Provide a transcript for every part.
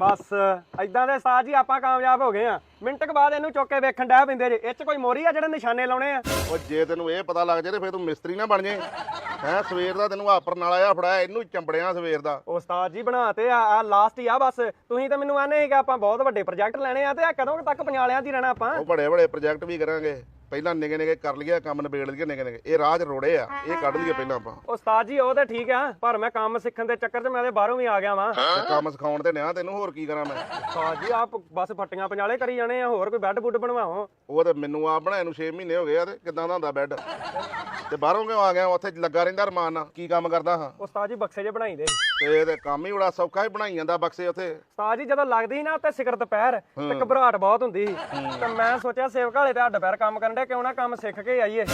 ਬਸ ਐਦਾਂ ਦੇ ਸਾਜ ਹੀ ਆਪਾਂ ਕਾਮਯਾਬ ਹੋ ਗਏ ਆ ਮਿੰਟ ਕੁ ਬਾਅਦ ਇਹਨੂੰ ਚੁੱਕ ਕੇ ਵੇਖਣ ਡੈ ਪੈਂਦੇ ਜੇ। ਇਹ ਚ ਕੋਈ ਮੋਰੀ ਆ ਜਿਹੜੇ ਨਿਸ਼ਾਨੇ ਲਾਉਣੇ ਆ? ਉਹ ਜੇ ਤੈਨੂੰ ਇਹ ਪਤਾ ਲੱਗ ਜੇ ਤੇ ਫੇਰ ਤੂੰ ਮਿਸਤਰੀ ਨਾ ਬਣ ਜੇ। ਹੈ ਸਵੇਰ ਦਾ ਤੈਨੂੰ ਆਪਰ ਨਾਲ ਆਇਆ ਫੜਾਇਆ ਇਹਨੂੰ ਚੰਬੜਿਆ ਸਵੇਰ ਦਾ। ਉਸਤਾਦ ਜੀ ਬਣਾਤੇ ਆ ਆ ਲਾਸਟ ਹੀ ਆ ਬਸ। ਤੁਸੀਂ ਤਾਂ ਮੈਨੂੰ ਆਨੇ ਕਿ ਆਪਾਂ ਬਹੁਤ ਵੱਡੇ ਪ੍ਰੋਜੈਕਟ ਲੈਣੇ ਆ ਤੇ ਆ ਕਦੋਂ ਤੱਕ ਪੰਜਾਲਿਆਂ ਹੀ ਰਹਿਣਾ ਆਪਾਂ? ਉਹ ਬੜੇ ਬੜੇ ਪ੍ਰੋਜੈਕਟ ਵੀ ਕਰਾਂਗੇ। ਪਹਿਲਾਂ ਨਿਗੇ ਨਿਗੇ ਕਰ ਲਈਏ ਕੰਮ ਨਿਬੇੜ ਲਈਏ ਨਿਗੇ ਨਿਗੇ ਇਹ 'ਚ ਰੋੜੇ ਆ ਇਹ ਕੱਢ ਲਈਏ ਪਹਿਲਾਂ ਆਪਾਂ। ਉਸਤਾਦ ਜੀ ਉਹ ਤਾਂ ਠੀਕ ਆ ਪਰ ਮੈਂ ਕੰਮ ਸਿੱਖਣ ਦੇ ਚੱਕਰ 'ਚ ਮੈਂ ਤੇ ਬਾਹਰੋਂ ਵੀ ਆ ਗਿਆ ਵਾਂ। ਤੇ ਕੰਮ ਸਿਖਾਉਣ ਤੇ ਨਿਆ ਤੈਨੂੰ ਹੋਰ ਕੀ ਕਰਾਂ ਮੈਂ? ਉਸਤਾਦ ਜੀ ਆਪ ਬਸ ਫੱਟੀਆਂ ਪੰਜਾਲੇ ਕਰੀ ਜਾਣੇ ਆ ਹੋਰ ਕੋਈ ਬੈੱਡ ਬੁੱਡ ਬਣਵਾਓ? ਉਹ ਤੇ ਮੈਨੂੰ ਆ ਬਣਾਏ ਨੂੰ 6 ਮਹੀਨੇ ਹੋ ਗਏ ਆ ਤੇ ਕਿਦਾਂ ਦਾ ਹੁੰਦਾ ਬੈੱਡ? ਤੇ ਬਾਹਰੋਂ ਕਿਉਂ ਆ ਗਿਆ? ਉੱਥੇ ਲੱਗਾ ਰਹਿੰਦਾ ਰਮਾਨ ਨਾਲ। ਕੀ ਕੰਮ ਕਰਦਾ ਹਾਂ? ਉਸਤਾਦ ਜੀ ਬਕਸੇ ਜੇ ਬਣਾਈ ਦੇ ਤੇ ਇਹ ਤੇ ਕੰਮ ਹੀ ਬੜਾ ਸੌਖਾ ਹੀ ਬਣਾਈ ਜਾਂਦਾ ਬਕਸੇ ਉੱਥੇ। ਉਸਤਾਦ ਜੀ ਜਦੋਂ ਲੱਗਦੀ ਸੀ ਨਾ ਉੱਤੇ ਸਿਖਰ ਦੁਪਹਿਰ ਤੇ ਘਬਰਾਹਟ ਬਹੁਤ ਹੁੰਦੀ ਸੀ। ਤੇ ਮੈਂ ਸੋਚਿਆ ਸੇਵਕ ਵਾਲੇ ਤੇ ਦੁਪਹਿਰ ਕੰਮ ਕਰਨ ਦੇ ਕਿਉਂ ਨਾ ਕੰਮ ਸਿੱਖ ਕੇ ਆਈਏ।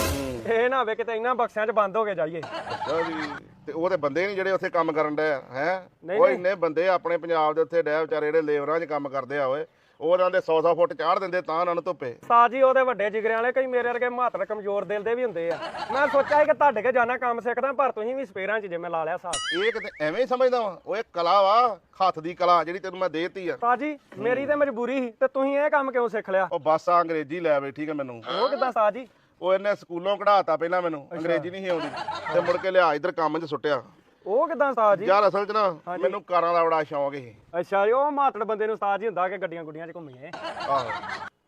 ਇਹ ਨਾ ਹੋਵੇ ਕਿਤੇ ਇਹਨਾਂ ਬਕਸਿਆਂ 'ਚ ਬੰਦ ਹੋ ਕੇ ਜਾਈਏ। ਅੱਛਾ ਜੀ। ਤੇ ਉਹ ਤੇ ਬੰਦੇ ਨਹੀਂ ਜਿਹੜੇ ਉੱਥੇ ਕੰਮ ਕਰਨ ਆ ਹੈ? ਉਹ। ਇੰਨੇ ਬੰਦੇ ਆਪਣੇ ਪੰਜਾਬ ਦੇ ਉੱਥੇ ਡੈ ਵਿਚਾਰੇ ਜਿਹੜੇ ਲੇਬਰਾਂ 'ਚ ਕੰਮ ਕਰਦੇ ਆ ਓਏ। ਉਹ ਉਹਨਾਂ ਦੇ 100-100 ਫੁੱਟ ਚਾੜ ਦਿੰਦੇ ਤਾਂ ਉਹਨਾਂ ਨੂੰ ਧੁੱਪੇ। ਉਸਤਾਦ ਜੀ ਉਹਦੇ ਵੱਡੇ ਜਿਗਰਿਆਂ ਵਾਲੇ ਕਈ ਮੇਰੇ ਵਰਗੇ ਮਾਤਰ ਕਮਜ਼ੋਰ ਦਿਲ ਦੇ ਵੀ ਹੁੰਦੇ ਆ। ਮੈਂ ਸੋਚਿਆ ਸੀ ਕਿ ਤੁਹਾਡੇ ਕੇ ਜਾਣਾ ਕੰਮ ਸਿੱਖਦਾ ਪਰ ਤੁਸੀਂ ਵੀ ਸਪੇਰਾਂ 'ਚ ਜਿਵੇਂ ਲਾ ਲਿਆ ਸਾਥ ਇਹ ਕਿਤੇ ਐਵੇਂ ਹੀ ਸਮਝਦਾ ਵਾ ਉਹ ਇਹ ਕਲਾ ਵਾ ਹੱਥ ਦੀ ਕਲਾ ਜਿਹੜੀ ਤੈਨੂੰ ਮੈਂ ਦੇਤੀ ਆ। ਉਸਤਾਦ ਜੀ ਮੇਰੀ ਤੇ ਮਜਬੂਰੀ ਸੀ ਤੇ ਤੁਸੀਂ ਇਹ ਕੰਮ ਕਿਉਂ ਸਿੱਖ ਲਿਆ? ਉਹ ਬਸ ਆ ਅੰਗਰੇਜ਼ੀ ਲੈ ਬੈਠੀ ਕਿ ਮੈਨੂੰ। ਉਹ ਕਿਦਾਂ ਉਸਤਾਦ ਜੀ? ਉਹ ਇਹਨੇ ਸਕੂਲੋਂ ਕਢਾਤਾ ਪਹਿਲਾਂ ਮੈਨੂੰ ਅੰਗਰੇਜ਼ੀ ਨਹੀਂ ਸੀ ਆਉਂਦੀ। ਤੇ ਮੁੜ ਕੇ ਲਿਆ ਇੱਧਰ ਕੰਮ 'ਚ ਸੁੱਟਿਆ। ਉਹ ਕਿਦਾਂ ਉਸਤਾਦ ਜੀ? ਯਾਰ ਅਸਲ 'ਚ ਨਾ ਮੈਨੂੰ ਕਾਰਾਂ ਦਾ ਬੜਾ ਸ਼ੌਂਕ ਸੀ। ਅੱਛਾ ਜੀ ਉਹ ਮਾਤੜ ਬੰਦੇ ਨੂੰ ਉਸਤਾਦ ਜੀ ਹੁੰਦਾ ਕਿ ਗੱਡੀਆਂ ਗੁੱਡੀਆਂ 'ਚ ਘੁੰਮੀਏ। ਆਹੋ।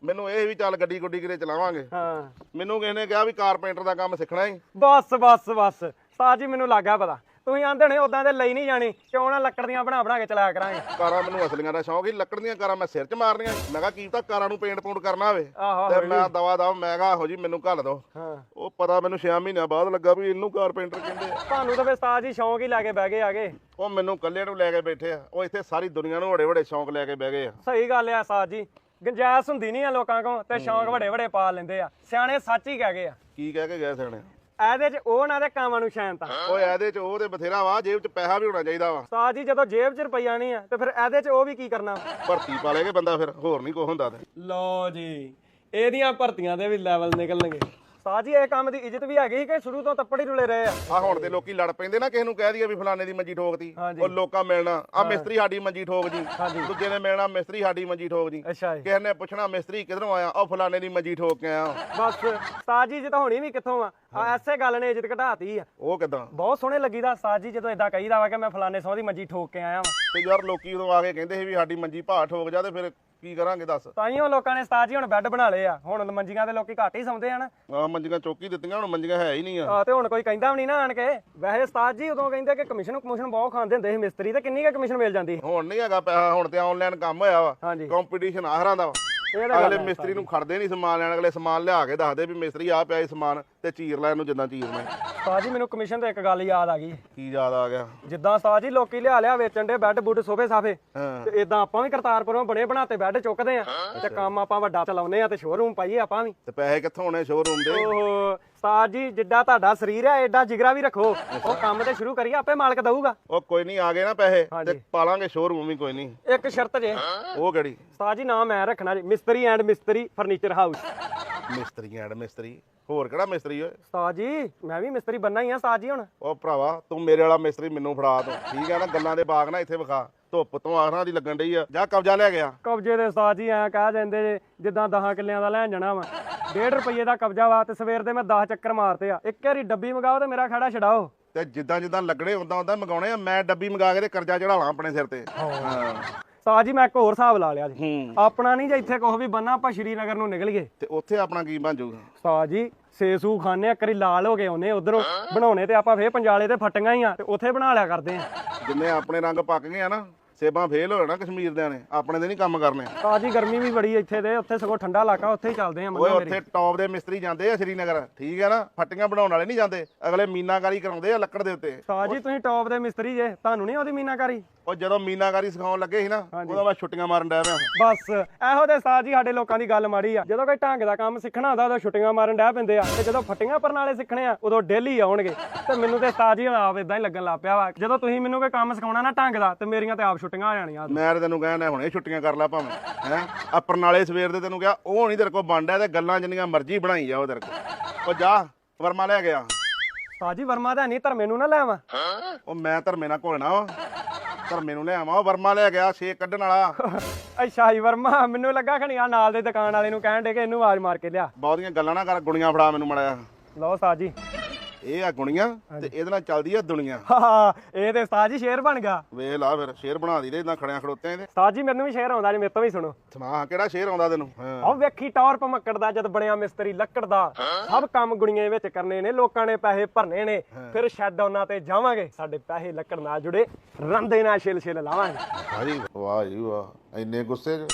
ਮੈਨੂੰ ਇਹ ਵੀ ਚੱਲ ਗੱਡੀ ਗੁੱਡੀ ਕਿਤੇ ਚਲਾਵਾਂਗੇ। ਹਾਂ। ਮੈਨੂੰ ਕਿਸੇ ਨੇ ਕਿਹਾ ਵੀ ਕਾਰਪੈਂਟਰ ਦਾ ਕੰਮ ਸਿੱਖਣਾ ਹੈ ਬਸ ਬਸ ਬਸ। ਉਸਤਾਦ ਜੀ ਮੈਨੂੰ ਲੱਗਾ ਪਤਾ। ਤੁਸੀਂ ਆਂਦੇ ਨੇ ਉਦਾਂ ਦੇ ਲਈ ਨਹੀਂ ਜਾਣੀ ਕਿਉਂ ਨਾ ਲੱਕੜ ਦੀਆਂ ਬਣਾ ਬਣਾ ਕੇ ਚਲਾਇਆ ਕਰਾਂਗੇ। ਕਾਰਾਂ ਮੈਨੂੰ ਅਸਲੀਆਂ ਦਾ ਸ਼ੌਂਕ ਸੀ ਲੱਕੜ ਦੀਆਂ ਕਾਰਾਂ ਮੈਂ ਸਿਰ 'ਚ ਮਾਰਨੀਆਂ। ਮੈਂ ਕਿਹਾ ਕੀ ਤਾਂ ਕਾਰਾਂ ਨੂੰ ਪੇਂਟ ਪੂੰਟ ਕਰਨਾ ਹੋਵੇ। ਆਹੋ ਤੇ ਮੈਂ ਦਵਾ ਦਵਾ ਮੈਂ ਕਿਹਾ ਇਹੋ ਜੀ ਮੈਨੂੰ ਘੱਲ ਦੋ ਹਾਂ। ਉਹ ਪਤਾ ਮੈਨੂੰ 6 ਮਹੀਨਿਆਂ ਬਾਅਦ ਲੱਗਾ ਵੀ ਇਹਨੂੰ ਕਾਰਪੈਂਟਰ ਕਹਿੰਦੇ ਆ। ਤੁਹਾਨੂੰ ਤਾਂ ਫਿਰ ਉਸਤਾਦ ਜੀ ਸ਼ੌਂਕ ਹੀ ਲੈ ਕੇ ਬਹਿ ਗਏ ਆਗੇ। ਉਹ ਮੈਨੂੰ ਇਕੱਲੇ ਨੂੰ ਲੈ ਕੇ ਬੈਠੇ ਆ। ਉਹ ਇੱਥੇ ਸਾਰੀ ਦੁਨੀਆ ਨੂੰ ਵੱਡੇ ਵੱਡੇ ਸ਼ੌਂਕ ਲੈ ਕੇ ਬਹਿ ਗਏ ਆ। ਸਹੀ ਗੱਲ ਆ ਉਸਤਾਦ ਜੀ। ਗੰਜਾਇਸ਼ ਹੁੰਦੀ ਨਹੀਂ ਆ ਲੋਕਾਂ ਕੋਲ ਤੇ ਸ਼ੌਂਕ ਵੱਡੇ ਵੱਡੇ ਪਾ ਲੈਂਦੇ ਆ। ਸਿਆਣੇ ਸੱਚ ਹੀ ਕਹਿ ਗਏ ਆ। ਕੀ ਕਹਿ ਕੇ ਗਏ ਸਿਆਣੇ? ਇਹਦੇ 'ਚ ਉਹ ਨਾ ਦੇ ਕਾਮਾਂ ਨੂੰ ਸ਼ੈਨ ਤਾਂ। ਓਏ ਇਹਦੇ 'ਚ ਉਹ ਤੇ ਬਥੇਰਾ ਵਾ ਜੇਬ 'ਚ ਪੈਸਾ ਵੀ ਹੋਣਾ ਚਾਹੀਦਾ ਵਾ। ਉਸਤਾਦ ਜੀ ਜਦੋਂ ਜੇਬ 'ਚ ਰੁਪਈਆ ਨਹੀਂ ਆ ਤੇ ਫਿਰ ਇਹਦੇ 'ਚ ਉਹ ਵੀ ਕੀ ਕਰਨਾ? ਭਰਤੀ ਪਾ ਲੇਗੇ ਬੰਦਾ ਫਿਰ ਹੋਰ ਨਹੀਂ ਕੁਛ ਹੁੰਦਾ ਤੇ। ਲੋ ਜੀ ਇਹਦੀਆਂ ਭਰਤੀਆਂ ਦੇ ਵੀ ਲੈਵਲ ਨਿਕਲਣਗੇ। ਉਸਤਾਦ ਜੀ ਇਹ ਕੰਮ ਦੀ ਇੱਜ਼ਤ ਵੀ ਹੈਗੀ ਕਿ ਸ਼ੁਰੂ ਤੋਂ ਤੱਪੜ ਹੀ ਰੁਲੇ ਰਹੇ ਆ। ਆ ਹੁਣ ਤੇ ਲੋਕੀ ਲੜ ਪੈਂਦੇ ਨਾ ਕਿਸੇ ਨੂੰ ਕਹਿ ਦਈਏ ਵੀ ਫਲਾਣੇ ਦੀ ਮੰਜੀ ਠੋਕਤੀ। ਹਾਂਜੀ। ਉਹ ਲੋਕਾਂ ਮਿਲਣਾ ਆ ਮਿਸਤਰੀ ਸਾਡੀ ਮੰਜੀ ਠੋਕ ਜੀ। ਦੂਜੇ ਨੇ ਮਿਲਣਾ ਮਿਸਤਰੀ ਸਾਡੀ ਮੰਜੀ ਠੋਕ ਜੀ। ਅੱਛਾ ਜੀ। ਕਿਸੇ ਨੇ ਪੁੱਛਣਾ ਮਿਸਤਰੀ ਕਿਧਰੋਂ ਆਇਆ? ਉਹ ਫਲਾਣੇ ਦੀ ਮੰਜੀ ਠੋਕ ਕੇ ਆਇਆ। ਬਸ ਉਸਤਾਦ ਜੀ ਜੇ ਤਾਂ ਹੋਣੀ ਵੀ ਕਿੱਥੋਂ ਆ? ਆ ਐਸੇ ਗੱਲ ਨੇ ਇੱਜ਼ਤ ਘਟਾਤੀ ਆ। ਉਹ ਕਿਦਾਂ? ਬਹੁਤ ਸੋਹਣੇ ਲੱਗੀਦਾ ਉਸਤਾਦ ਜੀ ਜਦੋਂ ਇਦਾਂ ਕਹੀਦਾ ਵਾ ਕਿ ਮੈਂ ਫਲਾਣੇ ਸਹੁੰ ਦੀ ਮੰਜੀ ਠੋਕ ਕੇ ਆਇਆ ਵਾਂ। ਤੇ ਯਾਰ ਲੋਕੀ ਉਦੋਂ ਆ ਕੇ ਕਹਿੰਦੇ ਸੀ ਵੀ ਸਾਡੀ ਮੰਜੀ ਭਾ ਠੋਕ ਜਾ ਤੇ ਫਿਰ ਕੀ ਕਰਾਂਗੇ ਦੱਸ? ਤਾਈਓ ਲੋਕਾਂ ਨੇ ਉਸਤਾਦ ਜੀ ਹੁਣ ਬੈੱਡ ਬਣਾ ਲਏ ਆ। ਹੁਣ ਮੰਜੀਆਂ ਤੇ ਲੋਕੀ ਘੱਟ ਹੀ ਸੌਂਦੇ ਆ ਨਾ। ਆ ਮੰਜੀਆਂ ਚੌਕੀ ਦਿੱਤੀਆਂ ਹੁਣ ਮੰਜੀਆਂ ਹੈ ਹੀ ਨਹੀਂ ਆ। ਆ ਤੇ ਹੁਣ ਕੋਈ ਕਹਿੰਦਾ ਵੀ ਨਹੀਂ ਨਾ ਆਣ ਕੇ। ਵੈਸੇ ਉਸਤਾਦ ਜੀ ਉਦੋਂ ਕਹਿੰਦੇ ਕਿ ਕਮਿਸ਼ਨ ਕਮਿਸ਼ਨ ਬਹੁਤ ਖਾਂਦੇ ਹੁੰਦੇ ਸੀ ਮਿਸਤਰੀ ਤੇ ਕਿੰਨੀ ਕੁ ਕਮਿਸ਼ਨ ਮਿਲ ਜਾਂਦੀ ਹੁਣ ਨਹੀਂ ਹੈਗਾ ਪੈਸਾ ਹੁਣ ਤੇ ਆਨਲਾਈਨ ਕੰਮ ਹੋਇਆ ਵਾ। ਹਾਂਜੀ। ਕੰਪੀਟੀਸ਼ਨ ਆਹਰਾਂ ਦਾ ਵਾ। ਅਗਲੇ ਮਿਸਤਰੀ ਨੂੰ ਖੜਦੇ ਨਹੀਂ ਸਮਾਨ ਲੈਣ ਅਗਲੇ ਸਮਾਨ ਲਿਆ ਕੇ ਦੱਸਦੇ ਵੀ ਮਿਸਤਰੀ ਆ ਪਿਆ ਇਹ ਸਮਾਨ ਤੇ ਚੀਰ ਲੈ ਇਹਨੂੰ ਜਿੱਦਾਂ ਚੀਰਨਾ ਉਸਤਾਦ ਜੀ ਮੈਨੂੰ ਕਮਿਸ਼ਨ ਤੇ ਇੱਕ ਗੱਲ ਯਾਦ ਆ ਗਈ। ਕੀ ਯਾਦ ਆ ਗਿਆ? ਜਿੱਦਾਂ ਉਸਤਾਦ ਜੀ ਲੋਕੀ ਲਿਆ ਲਿਆ ਵੇਚਣ ਦੇ ਬੈੱਡ ਬੁੱਡ ਸੋਫੇ ਸਾਫੇ। ਹਾਂ। ਤੇ ਇਦਾਂ ਆਪਾਂ ਵੀ ਕਰਤਾਰਪੁਰੋਂ ਬਣੇ ਬਣਾਤੇ ਬੈੱਡ ਚੁੱਕਦੇ ਆ। ਤੇ ਕੰਮ ਆਪਾਂ ਵੱਡਾ ਚਲਾਉਨੇ ਆ ਤੇ ਸ਼ੋਰੂਮ ਪਾਈਏ ਆਪਾਂ ਵੀ। ਤੇ ਪੈਸੇ ਕਿੱਥੋਂ ਆਉਣੇ ਸ਼ੋਰੂਮ ਦੇ? ਓਹ ਉਸਤਾਦ ਜੀ ਜਿੱਡਾ ਤੁਹਾਡਾ ਸਰੀਰ ਹੈ ਐਡਾ ਜਿਗਰਾ ਵੀ ਰੱਖੋ। ਉਹ ਕੰਮ ਤੇ ਸ਼ੁਰੂ ਕਰੀਏ ਆਪੇ ਮਾਲਕ ਦਊਗਾ। ਉਹ ਕੋਈ ਨਹੀਂ ਆ ਗਏ ਨਾ ਪੈਸੇ ਤੇ। ਪਾਲਾਂਗੇ ਸ਼ੋਰੂਮ ਵੀ ਕੋਈ ਨਹੀਂ। ਇੱਕ ਸ਼ਰਤ ਜੇ। ਉਹ ਕਿਹੜੀ? ਉਸਤਾਦ ਜੀ ਨਾਮ ਮੈਂ ਰੱਖਣਾ ਜੀ ਮਿਸਤਰੀ ਐਂਡ ਮਿਸਤਰੀ ਫਰਨੀਚਰ ਹਾਊਸ ਮਿਸਤਰੀ ਐਡ ਮਿਸਤਰੀ। ਹੋਰ ਕਿਹੜਾ ਮਿਸਤਰੀ ਓਏ? ਉਸਤਾਦ ਜੀ ਮੈਂ ਵੀ ਮਿਸਤਰੀ ਬੰਨਾ ਹੀ ਆ ਉਸਤਾਦ ਜੀ ਹੁਣ। ਉਹ ਭਰਾਵਾ ਤੂੰ ਮੇਰੇ ਵਾਲਾ ਮਿਸਤਰੀ ਮੈਨੂੰ ਫੜਾ ਤੂੰ। ਠੀਕ ਆ ਨਾ ਗੱਲਾਂ ਦੇ ਬਾਗ ਨਾ ਇੱਥੇ ਵਿਖਾ। ਧੁੱਪ ਤੋਂ ਆਹਰਾਂ ਦੀ ਲੱਗਣ ਡਈ ਆ। ਜਾ ਕਬਜ਼ਾ ਲੈ ਗਿਆ ਕਬਜ਼ੇ ਦੇ ਉਸਤਾਦ ਜੀ ਐ ਕਹਿ ਦਿੰਦੇ ਜੇ ਜਿੱਦਾਂ 10 ਕਿੱਲਿਆਂ ਦਾ ਲੈਣ ਜਾਣਾ ਵਾ। 1.5 ਰੁਪਏ ਦਾ ਕਬਜ਼ਾ ਵਾ ਤੇ ਸਵੇਰ ਦੇ ਮੈਂ 10 ਚੱਕਰ ਮਾਰਤੇ ਆ। ਇੱਕ ਵਾਰੀ ਡੱਬੀ ਮੰਗਾਓ ਤੇ ਮੇਰਾ ਖੜਾ ਛਡਾਓ। ਤੇ ਜਿੱਦਾਂ ਜਿੱਦਾਂ ਲੱਗਣੇ ਉਦਾਂ ਉਦਾਂ ਮੰਗਾਉਣੇ ਆ। ਮੈਂ ਡੱਬੀ ਮੰਗਾ ਕੇ ਤੇ ਕਰਜ਼ਾ ਚੜਾਵਾਂ ਆਪਣੇ ਸਿਰ ਤੇ। ਹਾਂ। ਉਸਤਾਦ ਜੀ ਮੈਂ ਇੱਕ ਹੋਰ ਹਿਸਾਬ ਲਾ ਲਿਆ ਜੀ। ਆਪਣਾ ਨਹੀਂ ਜੇ ਇੱਥੇ ਕੁਛ ਵੀ ਬੰਨਾ ਆਪਾਂ ਸ਼੍ਰੀਨਗਰ ਨੂੰ ਨਿਕਲ ਗਏ। ਤੇ ਉੱਥੇ ਆਪਣਾ ਕੀ ਬਣ ਜਾਊਗਾ? ਉਸਤਾਦ ਜੀ ਸੇਸੂ ਖਾਣੇ ਇੱਕ ਵਾਰੀ ਲਾਲ ਹੋ ਗਏ ਉਹਨੇ ਉਧਰੋਂ ਬਣਾਉਣੇ ਤੇ ਆਪਾਂ ਫੇਰ ਪੰਜਾਲੇ ਤੇ ਫਟੀਆਂ ਹੀ ਆ ਤੇ ਉੱਥੇ ਬਣਾ ਲਿਆ ਕਰਦੇ ਆ। ਜਿੰਨੇ ਆਪਣੇ ਰੰਗ ਪੱਕ ਗਏ ਆ ਨਾ ਸੇਬਾਂ ਫੇਲ ਹੋ ਜਾਣਾ ਕਸ਼ਮੀਰ ਦੇ ਨੇ ਆਪਣੇ ਦੇ ਨਹੀਂ ਕੰਮ ਕਰਨੇ। ਉਸਤਾਦ ਜੀ ਗਰਮੀ ਵੀ ਬੜੀ ਇੱਥੇ ਦੇ ਉੱਥੇ ਸਗੋਂ ਠੰਡਾ ਇਲਾਕਾ ਉੱਥੇ ਹੀ ਚੱਲਦੇ ਆ ਓਏ ਮੰਨੋ ਮੇਰੀ। ਉੱਥੇ ਟੌਪ ਦੇ ਮਿਸਤਰੀ ਜਾਂਦੇ ਆ ਸ਼੍ਰੀਨਗਰ ਠੀਕ ਹੈ ਨਾ? ਫੱਟੀਆਂ ਬਣਾਉਣ ਵਾਲੇ ਨਹੀਂ ਜਾਂਦੇ ਅਗਲੇ ਮੀਨਾਕਾਰੀ ਕਰਾਉਂਦੇ ਆ ਲੱਕੜ ਦੇ ਉੱਤੇ। ਉਸਤਾਦ ਜੀ ਤੁਸੀਂ ਟੌਪ ਦੇ ਮਿਸਤਰੀ ਜੇ ਤੁਹਾਨੂੰ ਨਹੀਂ ਉਹਦੀ ਮੀਨਾਕਾਰੀ? ਉਹ ਜਦੋਂ ਮੀਨਾਕਾਰੀ ਸਿਖਾਉਣ ਲੱਗੇ ਸੀ ਨਾ ਉਦੋਂ ਮੈਂ ਛੁੱਟੀਆਂ ਮਾਰਨ ਡਿਆ ਪਿਆ। ਬਸ ਇਹੋ ਦੇ ਉਸਤਾਦ ਜੀ ਸਾਡੇ ਲੋਕਾਂ ਦੀ ਗੱਲ ਮਾੜੀ ਆ। ਜਦੋਂ ਕੋਈ ਢੰਗ ਦਾ ਕੰਮ ਸਿੱਖਣਾ ਹੁੰਦਾ ਉਦੋਂ ਛੁੱਟੀਆਂ ਮਾਰਨ ਡਹਿ ਪੈਂਦੇ ਆ। ਤੇ ਜਦੋਂ ਫੱਟੀਆਂ ਪਰਨਾਲੇ ਸਿੱਖਣੇ ਆ ਉਦੋਂ ਡੇਲੀ ਆਉਣਗੇ। ਤੇ ਮੈਨੂੰ ਤੇ ਉਸਤਾਦ ਜੀ ਹੁਣ ਆਪ ਇਦਾਂ ਹੀ ਲੱਗਣ ਲੱਗ ਪਿਆ ਵਾ। ਜਦੋਂ ਤੁਸੀਂ ਮੈਨੂੰ ਕੋਈ ਕੰਮ ਸਿਖਾਉਣਾ ਨਾ ਢੰਗ ਦਾ ਤੇ ਮੇਰੀਆਂ ਤੇ ਆਪ ਛੁੱਟੀਆਂ ਆ ਜਾਣੀਆਂ ਮੈਂ ਤੇ ਤੈਨੂੰ ਕਹਿਣਾ ਹੁਣੇ ਛੁੱਟੀਆਂ ਕਰ ਲੈ ਭਾਵੇਂ ਹੈ? ਆ ਪਰਨਾਲੇ ਸਵੇਰ ਦੇ ਤੈਨੂੰ ਕਿਹਾ ਉਹ ਨਹੀਂ ਤੇਰੇ ਕੋਲ ਬਣਦਾ ਤੇ ਗੱਲਾਂ ਜਿੰਨੀਆਂ ਮਰਜ਼ੀ ਬਣਾਈ ਜਾਓ ਤੇਰੇ ਕੋਲ। ਉਹ ਜਾ ਵਰਮਾ ਲੈ ਗਿਆ ਉਸਤਾਦ ਜੀ ਵਰਮਾ ਦਾ ਨਹੀਂ ਧਰਮੇ ਨੂੰ ਨਾ ਲੈਵਾਂ ਉਹ ਮੈਂ ਧਰਮੇ ਨਾਲ ਘੋਲਣਾ ਵਾ। ਪਰ ਮੈਨੂੰ ਲੈ ਆਵਾਂ ਉਹ ਵਰਮਾ ਲੈ ਗਿਆ ਛੇ ਕੱਢਣ ਵਾਲਾ। ਅੱਛਾ ਜੀ ਵਰਮਾ ਮੈਨੂੰ ਲੱਗਾ ਖਣੀ ਆ ਨਾਲ ਦੇ ਦੁਕਾਨ ਵਾਲੇ ਨੂੰ ਕਹਿਣ ਦੇ ਕਿ ਇਹਨੂੰ ਆਵਾਜ਼ ਮਾਰ ਕੇ ਲਿਆ। ਬਹੁਤੀਆਂ ਗੱਲਾਂ ਨਾ ਕਰ ਗੁਣੀਆਂ ਫੜਾ ਮੈਨੂੰ ਮੜਿਆ ਲਓ ਉਸਤਾਦ ਜੀ ਇਹ ਆ ਗੁਣੀਆਂ ਤੇ ਇਹਦੇ ਨਾਲ ਚੱਲਦੀ ਆ ਦੁਨੀਆ। ਹਾਂ ਇਹ ਤੇ ਉਸਤਾਦ ਜੀ ਸ਼ੇਰ ਬਣ ਗਿਆ। ਵੇਖ ਲਾ ਫਿਰ ਸ਼ੇਰ ਬਣਾ ਦੀ ਦੇ ਇਦਾਂ ਖੜਿਆ ਖੜੋਤੇ ਇਹਦੇ। ਉਸਤਾਦ ਜੀ ਮੈਨੂੰ ਵੀ ਸ਼ੇਰ ਆਉਂਦਾ ਜੀ ਮੇਰੇ ਤੋਂ ਵੀ ਸੁਣੋ। ਸੁਣਾ ਕਿਹੜਾ ਸ਼ੇਰ ਆਉਂਦਾ ਤੈਨੂੰ? ਹਾਂ। ਉਹ ਵੇਖੀ ਟੌਰ ਭਮੱਕੜ ਦਾ ਜਦ ਬਣਿਆ ਮਿਸਤਰੀ ਲੱਕੜ ਦਾ। ਸਭ ਕੰਮ ਗੁਣੀਆਂ ਵਿੱਚ ਕਰਨੇ ਨੇ ਲੋਕਾਂ ਨੇ ਪੈਸੇ ਭਰਨੇ ਨੇ। ਫਿਰ ਸ਼ੈੱਡ ਉਹਨਾਂ ਤੇ ਜਾਵਾਂਗੇ ਸਾਡੇ ਪੈਸੇ ਲੱਕੜ ਨਾਲ ਜੁੜੇ। ਰੰਦੇ ਨਾਲ ਛਿਲ ਛਿਲ ਲਾਵਾਂਗੇ। ਹਾਂਜੀ ਵਾਹ ਜੀ ਵਾਹ। ਇੰਨੇ ਗੁੱਸੇ 'ਚ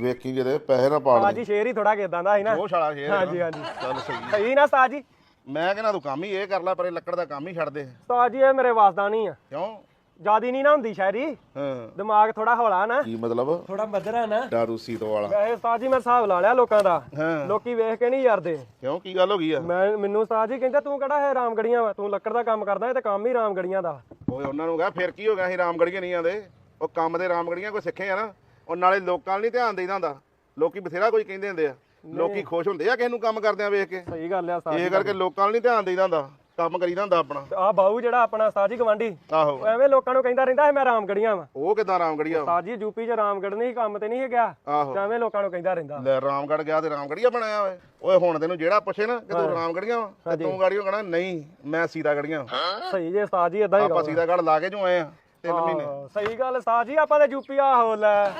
ਵੇਖੀ ਜਿਹਦੇ ਪੈਸੇ ਨਾ ਪਾੜ ਉਸਤਾਦ ਜੀ ਸ਼ੇਰ ਹੀ ਥੋੜਾ ਕਿਦਾਂ ਦਾ ਸੀ ਨਾ। ਉਹ ਛਾਲਾ ਸ਼ੇਰ। ਹਾਂਜੀ, ਹਾਂਜੀ। ਚੱਲ ਸਹੀ। ਸਹੀ ਨਾ ਉਸਤਾਦ ਜੀ? ਮੈਂ ਕਹਿੰਦਾ ਤੂੰ ਕੰਮ ਹੀ ਇਹ ਕਰ ਲੈ ਪਰ ਇਹ ਲੱਕੜ ਦਾ ਕੰਮ ਹੀ ਛੱਡ ਦੇ। ਉਸਤਾਦ ਜੀ ਇਹ ਮੇਰੇ ਵਾਸਦਾ ਨਹੀਂ ਆ। ਕਿਉਂ? ਜਿਆਦੀ ਨਹੀਂ ਨਾ ਹੁੰਦੀ ਸ਼ਾਇਰੀ। ਹਾਂ। ਦਿਮਾਗ ਥੋੜਾ ਹੌਲਾ ਨਾ। ਕੀ ਮਤਲਬ? ਥੋੜਾ ਮਧਰਾ ਨਾ। ਦਾਰੂ ਸੀਤੋ ਵਾਲਾ। ਵੈਸੇ ਉਸਤਾਦ ਜੀ ਮੈਂ ਹਿਸਾਬ ਲਾ ਲਿਆ ਲੋਕਾਂ ਦਾ। ਹਾਂ। ਲੋਕੀ ਵੇਖ ਕੇ ਨਹੀਂ ਯਾਰਦੇ ਕਿਉਂ? ਕੀ ਗੱਲ ਹੋ ਗਈ ਆ? ਮੈਂ ਮੈਨੂੰ ਉਸਤਾਦ ਜੀ ਕਹਿੰਦਾ ਤੂੰ ਕਿਹੜਾ ਹੈ ਰਾਮਗੜੀਆਂ ਵਾ? ਤੂੰ ਲੱਕੜ ਦਾ ਕੰਮ ਕਰਦਾ ਇਹ ਤੇ ਕੰਮ ਹੀ ਰਾਮਗੜੀਆਂ ਦਾ। ਓਏ ਉਹਨਾਂ ਨੂੰ ਕਹਾ ਫਿਰ ਕੀ ਹੋ ਗਿਆ? ਸੀ ਰਾਮਗੜੀਆਂ ਨਹੀਂ ਆਂਦੇ। ਉਹ ਕੰਮ ਦੇ ਰਾਮਗੜੀਆਂ ਕੋਈ ਸਿੱਖੇ ਆ ਨਾ। ਉਹ ਨਾਲੇ ਲੋਕਾਂ ਨੂੰ ਨਹੀਂ ਧਿਆਨ ਦੇਈਦਾ ਹੁੰਦਾ। ਲੋਕੀ ਬਥੇਰਾ ਕੁਝ ਕਹਿੰਦੇ ਹੁੰਦੇ ਆ। ਲੋਕੀ ਖੁਸ਼ ਹੁੰਦੇ ਆ ਕਿਸੇ ਨੂੰ ਕੰਮ ਕਰਦਿਆਂ ਵੇਖ ਕੇ। ਸਹੀ ਗੱਲ ਆ ਉਸਤਾਦ ਇਹ ਕਰਕੇ ਲੋਕਾਂ ਨੂੰ ਨਹੀਂ ਧਿਆਨ ਦੇਈਦਾ ਹੁੰਦਾ ਕੰਮ ਕਰੀਦਾ ਹੁੰਦਾ ਆਪਣਾ। ਆ ਬਾਊ ਜਿਹੜਾ ਆਪਣਾ ਉਸਤਾਦ ਜੀ ਗਵਾਂਢੀ ਆਹੋ। ਐਵੇਂ ਲੋਕਾਂ ਨੂੰ ਕਹਿੰਦਾ ਰਹਿੰਦਾ ਮੈਂ ਰਾਮਗੜੀਆਂ ਵਾ। ਉਹ ਕਿਦਾਂ ਰਾਮਗੜੀਆ ਉਸਤਾਦ ਜੀ ਯੂਪੀ 'ਚ ਰਾਮਗੜ ਨਹੀਂ ਕੰਮ ਤੇ ਨਹੀਂ ਗਿਆ। ਆਹੋ। ਤੇ ਐਵੇਂ ਲੋਕਾਂ ਨੂੰ ਕਹਿੰਦਾ ਰਹਿੰਦਾ। ਲੈ ਰਾਮਗੜ ਗਿਆ ਤੇ ਰਾਮਗੜੀਆ ਬਣਾਇਆ ਓਏ। ਓਏ ਹੁਣ ਤੈਨੂੰ ਜਿਹੜਾ ਪੁੱਛੇ ਨਾ ਕਿ ਤੂੰ ਰਾਮਗੜੀਆਂ ਵਾਂ, ਤੇ ਤੂੰ ਗਾੜੀਓ ਕਹਣਾ ਨਹੀਂ ਮੈਂ ਸੀਤਾਗੜੀਆਂ ਵਾਂ। ਸਹੀ ਜੇ ਉਸਤਾਦ ਜੀ ਇਦਾਂ ਹੀ ਆਪਾਂ ਸੀਤਾਗੜ ਲਾ ਕੇ ਜੋ ਆਏ ਆ? ਤਿੰਨ ਮਹੀਨੇ। ਹਾਂ, ਸਹੀ ਗੱਲ ਉਸਤਾਦ ਜੀ ਆਪਾਂ ਤੇ ਯੂਪੀ ਆ ਹੋ ਲੈ।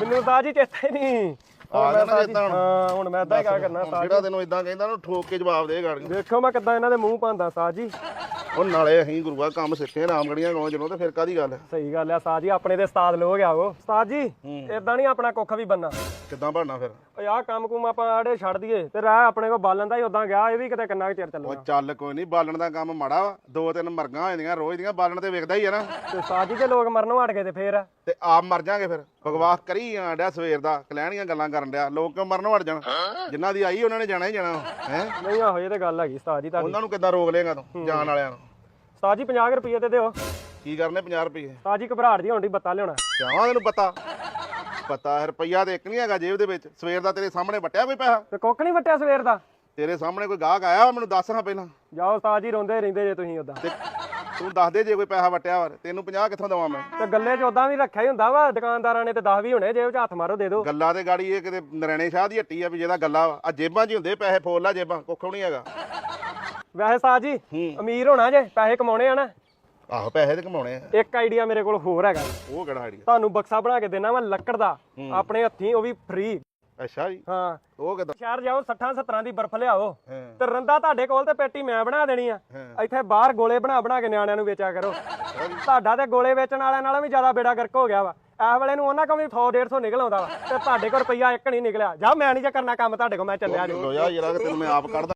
ਮੈਨੂੰ ਉਸਤਾਦ ਜੀ ਚੇਤਾ ਹੀ ਨਹੀਂ। ਆ ਮੈਂ ਚੇਤਾ ਹੁਣ। ਹਾਂ ਹੁਣ ਮੈਂ ਇਦਾਂ ਹੀ ਕਾ ਕਰਨਾ ਉਸਤਾਦ ਜਿਹੜਾ ਤੈਨੂੰ ਇਦਾਂ ਕਹਿੰਦਾ ਉਹਨੂੰ ਠੋਕ ਕੇ ਜਵਾਬ ਦੇ ਗਾੜੀਆਂ। ਦੇਖੋ ਮੈਂ ਕਿੱਦਾਂ ਇਹਨਾਂ ਦੇ ਮੂੰਹ ਪਾਉਂਦਾ ਉਸਤਾਦ ਜੀ ਉਹ ਨਾਲੇ ਅਸੀਂ ਗੁਰੂਆ ਕੰਮ ਸਿੱਖੇ ਰਾਮਗੜੀਆਂ ਕੋਲੋਂ ਜਦੋਂ ਤੇ ਫਿਰ ਕਾਦੀ ਗੱਲ ਸਹੀ ਗੱਲ ਆ ਉਸਤਾਦ ਜੀ ਆਪਣੇ ਦੇ ਉਸਤਾਦ ਲੋਗ ਆ ਉਹ। ਉਸਤਾਦ ਜੀ ਇਦਾਂ ਨਹੀਂ ਆਪਣਾ ਕੁੱਖ ਵੀ ਬੰਨਾ ਕਿੱਦਾਂ ਬਣਨਾ ਫਿਰ? ਓਏ ਆਹ ਕੰਮ ਕੁਮ ਆਪਾਂ ਆੜੇ ਛੱਡ ਦਈਏ ਤੇ ਰਹਿ ਆਪਣੇ ਕੋ ਬਾਲਣ ਦਾ ਹੀ ਉਦਾਂ ਗਿਆ ਇਹ ਵੀ ਕਿਤੇ ਕਿੰਨਾ ਕੁ ਚਿਰ ਉਹ ਚੱਲਣਾ ਚੱਲ ਕੋਈ ਨਹੀਂ ਬਾਲਣ ਦਾ ਕੰਮ ਮਾੜਾ ਵਾ ਦੋ ਤਿੰਨ ਮਰਗਾਂ ਹੋ ਜਾਂਦੀਆਂ ਰੋਜ਼ ਦੀਆਂ ਬਾਲਣ ਤੇ ਵੇਖਦਾ ਹੀ ਆ ਨਾ। ਤੇ ਉਸਤਾਦ ਜੀ ਜੇ ਲੋਕ ਮਰਨੋਂ ਹਟ ਗਏ ਤੇ ਫੇਰ? ਤੇ ਆਪ ਮਰ ਜਾਾਂਗੇ ਫਿਰ ਬਕਵਾਸ ਕਰੀ ਜਾਣ ਡਿਆ ਸਵੇਰ ਦਾ ਕਲੈਣੀਆਂ ਗੱਲਾਂ ਕਰਨ ਡਿਆ ਲੋਕ ਕਿਉਂ ਮਰਨ ਵੜ ਜਾਣ? ਜਿਨ੍ਹਾਂ ਦੀ ਆਈ ਉਹਨਾਂ ਨੇ ਜਾਣਾ ਹੀ ਜਾਣਾ ਹੈ? ਨਹੀਂ ਆਹੋ ਇਹ ਤੇ ਗੱਲ ਹੈਗੀ ਉਸਤਾਦ ਜੀ ਤੁਹਾਡੀ। ਉਹਨਾਂ ਨੂੰ ਕਿੱਦਾਂ ਰੋਕ ਲੇਗਾ ਤੂੰ ਜਾਣ ਵਾਲਿਆਂ ਨੂੰ? ਉਸਤਾਦ ਜੀ 50 ਰੁਪਏ ਤੇ ਦਿਓ। ਕੀ ਕਰਨੇ 50 ਰੁਪਏ ਉਸਤਾਦ ਜੀ ਘਬਰਾਹਟ ਜੀ ਬੱਤਾ ਲਿਆਉਣਾ। ਕਿਆਵਾਂ ਤੈਨੂੰ ਪਤਾ ਪਤਾ ਹੈ ਰੁਪਈਆ ਤੇ ਇੱਕ ਨਹੀਂ ਹੈਗਾ ਜੇਬ ਦੇ ਵਿੱਚ। ਸਵੇਰ ਦਾ ਤੇਰੇ ਸਾਹਮਣੇ ਵਟਿਆ ਕੋਈ ਪੈਸਾ? ਤੇ ਕੁੱਖ ਨਹੀਂ ਵਟਿਆ ਸਵੇਰ ਦਾ? ਤੇਰੇ ਸਾਹਮਣੇ ਕੋਈ ਗਾਹਕ ਆਇਆ ਮੈਨੂੰ ਦੱਸ ਹਾਂ ਪਹਿਲਾਂ। ਜਾਓ ਉਸਤਾਦ ਜੀ ਰੋਂਦੇ ਰਹਿੰਦੇ ਜੇ ਤੁਸੀਂ ਉਦਾਂ ਤੇ ਤੂੰ ਦੱਸ ਦੇ ਜੇ ਕੋਈ ਪੈਸਾ ਵਟਿਆ ਵਾ ਤੈਨੂੰ 50 ਕਿੱਥੋਂ ਦਵਾਂ ਮੈਂ? ਤੇ ਗੱਲੇ 'ਚ ਉਦਾਂ ਵੀ ਰੱਖਿਆ ਹੀ ਹੁੰਦਾ ਵਾ ਦੁਕਾਨਦਾਰਾਂ ਨੇ ਤੇ 10 ਵੀ ਹੋਣੇ ਜੇਬ 'ਚ ਹੱਥ ਮਾਰੋ ਦੇ ਦਿਓ। ਗੱਲਾਂ ਤੇ ਗਾੜੀ ਇਹ ਕਿਤੇ ਨਰੈਣੇ ਸ਼ਾਹ ਦੀ ਹੱਟੀ ਆ ਵੀ ਜਿਹਦਾ ਗੱਲਾਂ ਆ ਜੇਬਾਂ 'ਚ ਹੀ ਹੁੰਦੇ ਪੈਸੇ ਫੋਲ ਲਾ ਜੇਬਾਂ ਕੁੱਖ ਨਹੀਂ ਹੈਗਾ। ਵੈਸੇ ਉਸਤਾਦ ਜੀ ਅਮੀਰ ਹੋਣਾ ਜੇ ਪੈਸੇ ਕਮਾਉਣੇ ਆ ਨਾ। ਆਹੋ ਪੈਸੇ ਤੇ ਕਮਾਉਣੇ ਆ। ਇੱਕ ਆਈਡੀਆ ਮੇਰੇ ਕੋਲ ਹੋਰ ਹੈਗਾ। ਉਹ ਕਿਹੜਾ ਆਈਡੀਆ ਤੁਹਾਨੂੰ ਬਕਸਾ ਬਣਾ ਕੇ ਦੇਣਾ ਵਾ ਲੱਕੜ ਦਾ। ਆਪਣੇ ਹੱਥੀਂ ਉਹ ਵੀ ਫ੍ਰੀ ਅੱਛਾ ਜੀ। ਹਾਂ। ਉਹ ਕਿਦਾਂ? ਸ਼ਹਿਰ ਜਾਓ 60 70 ਦੀ ਬਰਫ਼ ਲਿਆਓ। ਹਾਂ। ਤੇ ਰੰਦਾ ਤੁਹਾਡੇ ਕੋਲ ਤੇ ਪੇਟੀ ਮੈਂ ਬਣਾ ਦੇਣੀ ਆ। ਇੱਥੇ ਬਾਹਰ ਗੋਲੇ ਬਣਾ ਬਣਾ ਕੇ ਨਿਆਣਿਆਂ ਨੂੰ ਵੇਚਿਆ ਕਰੋ। ਤੁਹਾਡਾ ਤੇ ਗੋਲੇ ਵੇਚਣ ਵਾਲਿਆਂ ਨਾਲੋਂ ਵੀ ਜ਼ਿਆਦਾ ਬੇੜਾ ਗਰਕ ਹੋ ਗਿਆ ਵਾ। ਇਸ ਵੇਲੇ ਨੂੰ ਉਹਨਾਂ ਕੋਲ ਵੀ 100 150 ਨਿਕਲ ਆਉਂਦਾ ਵਾ। ਤੇ ਤੁਹਾਡੇ ਕੋਲ ਰੁਪਈਆ ਇੱਕ ਨਹੀਂ ਨਿਕਲਿਆ। ਜਾ ਮੈਂ ਨਹੀਂ ਜੇ ਕਰਨਾ ਕੰਮ ਤੁਹਾਡੇ ਕੋਲ ਮੈਂ ਚੱਲਿਆ ਜੀ ਲੋ ਯਾਰ ਤੈਨੂੰ ਮੈਂ ਆਪ ਕੱਢਦਾ।